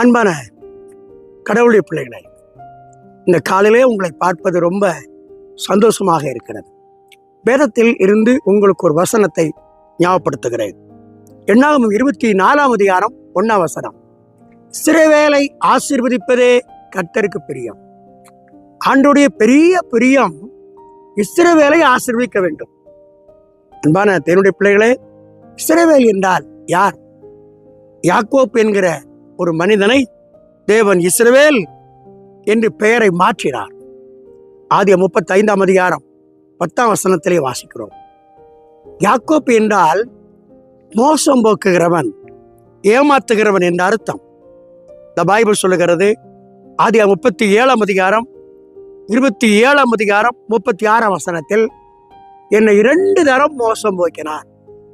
அன்பான கடவுளுடைய பிள்ளைகளை இந்த காலையிலே உங்களை பார்ப்பது ரொம்ப சந்தோஷமாக இருக்கிறது. வேதத்தில் இருந்து உங்களுக்கு ஒரு வசனத்தை ஞாபகப்படுத்துகிறேன். எண்ணாகும் இருபத்தி நாலாம் அதிகாரம் ஒன்னாம் வசனம். சிறைவேலை ஆசீர்வதிப்பதே கர்த்தருக்கு பிரியம். ஆண்டுடைய பெரிய பிரியம் இஸ்ரவேலை ஆசீர்வதிக்க வேண்டும். அன்பான தேனுடைய பிள்ளைகளே இஸ்ரவேல் என்றால் யார்? யாக்கோப் என்கிற ஒரு மனிதனை தேவன் இஸ்ரவேல் என்று பெயரை மாற்றினார். ஆதிய முப்பத்தைந்தாம் அதிகாரம் பத்தாம் வசனத்திலே வாசிக்கிறோம். யாக்கோப் என்றால் மோசம் போக்குகிறவன் ஏமாத்துகிறவன் என்ற அர்த்தம். இந்த பைபிள் சொல்லுகிறது ஆதிய முப்பத்தி ஏழாம் அதிகாரம் இருபத்தி ஏழாம் அதிகாரம் முப்பத்தி ஆறாம் வசனத்தில் என்னை இரண்டு தரம் மோசம் போக்கினார்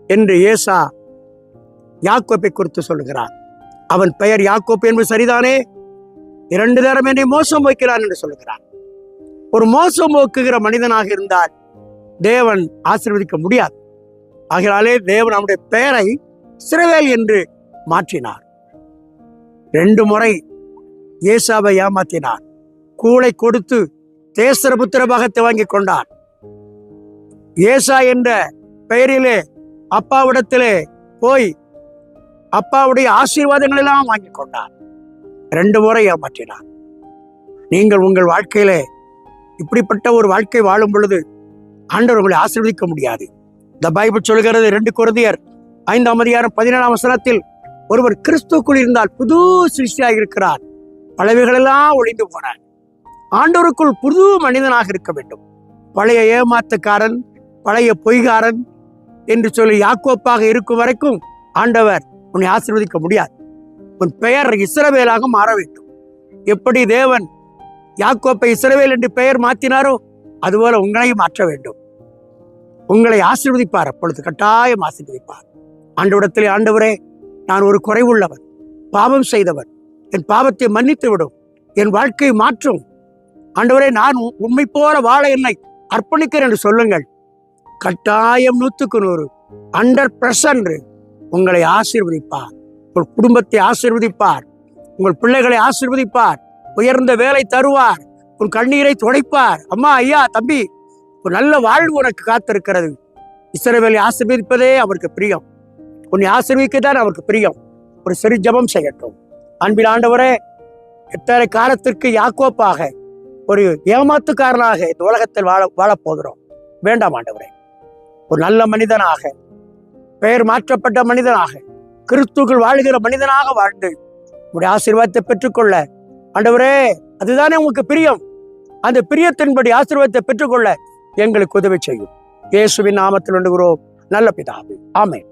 என்று ஏசா யாக்கோப்பை குறித்து சொல்கிறார் அவன் பெயர் யாக்கோப் என்பது சரிதானே? இரண்டு நேரம் என்னை மோசம் வைக்கிறான் என்று சொல்லுகிறான் ஒரு மோசம் போக்குகிற மனிதனாக இருந்தால் தேவன் ஆசீர்வதிக்க முடியாது. ஆகிறாலே தேவன் அவனுடைய பெயரை சிறவேல் என்று மாற்றினார். ரெண்டு முறை ஏசாவை ஏமாத்தினார் கூளை கொடுத்து தேசரபுத்திர பாகத்தை வாங்கி கொண்டார் ஏசா என்ற பெயரிலே அப்பாவிடத்திலே போய் அப்பாவுடைய ஆசீர்வாதங்கள் எல்லாம் வாங்கி கொண்டார். ரெண்டு முறை ஏமாற்றினார். நீங்கள் உங்கள் வாழ்க்கையிலே இப்படிப்பட்ட ஒரு வாழ்க்கை வாழும் பொழுது ஆண்டவர் உங்களை ஆசீர்வதிக்க முடியாது. இந்த பைபிள் சொல்கிறது ரெண்டு குருதியர் ஐந்தாம் அதிகாரம் பதினேழாம் வசனத்தில் ஒருவர் கிறிஸ்துக்குள் இருந்தால் புது சிருஷ்டியாக இருக்கிறார். பழவைகளெல்லாம் ஒழிந்து போனார் ஆண்டவருக்குள் புது மனிதனாக இருக்க வேண்டும். பழைய ஏமாத்துக்காரன் பழைய பொய்காரன் என்று சொல்லி யாக்கோப்பாக இருக்கும் வரைக்கும் ஆண்டவர் உன்னை ஆசிர்வதிக்க முடியாது. உன் பெயர் இஸ்ரவேலாக மாற வேண்டும். எப்படி தேவன் யாக்கோப்பை இஸ்ரவேல் என்று பெயர் மாற்றினாரோ அதுபோல உங்களையும் மாற்ற வேண்டும். உங்களை ஆசிர்வதிப்பார் அப்பொழுது கட்டாயம் ஆசிர்வதிப்பார். ஆண்டவிடத்திலே ஆண்டவரே நான் ஒரு குறைவுள்ளவன் பாவம் செய்தவன் என் பாவத்தை மன்னித்து விடும் என் வாழ்க்கையை மாற்றும். ஆண்டவரே நான் உண்மை போல வாழ என்னை அர்ப்பணிக்கிறேன் என்று சொல்லுங்கள். கட்டாயம் நூற்றுக்கு நூறு. அண்டர் பிரஷர் உங்களை ஆசீர்வதிப்பார். உங்கள் குடும்பத்தை ஆசீர்வதிப்பார். உங்கள் பிள்ளைகளை ஆசீர்வதிப்பார். உயர்ந்த வேலை தருவார். உன் கண்ணீரை துடைப்பார். அம்மா ஐயா தம்பி ஒரு நல்ல வாழ்வு உனக்கு காத்திருக்கிறது. இஸ்ரவேலை ஆசீர்வதிப்பதே அவருக்கு பிரியம். உன்னை ஆசீர்வதிக்க தான் அவருக்கு பிரியம். ஒரு சிறு ஜெபம் செய்யட்டும். அன்பில் ஆண்டவரே எத்தனை காலத்திற்கு யாக்கோப்பாக ஒரு ஏமாத்துக்காரனாக இந்த உலகத்தில் வாழ வாழப் போகிறோம் வேண்டாம் ஆண்டவரே. ஒரு நல்ல மனிதனாக பெயர் மாற்றப்பட்ட மனிதனாக கிறிஸ்துக்குள் வாழ்கிற மனிதனாக வாழ்ந்து உடைய ஆசீர்வாதத்தை பெற்றுக்கொள்ள. ஆண்டவரே அதுதானே உங்களுக்கு பிரியம். அந்த பிரியத்தின்படி ஆசீர்வாதத்தை பெற்றுக்கொள்ள எங்களுக்கு உதவி செய்யும். இயேசுவின் நாமத்தில் ஒன்றுகிறோம் நல்ல பிதாவே. ஆமென்.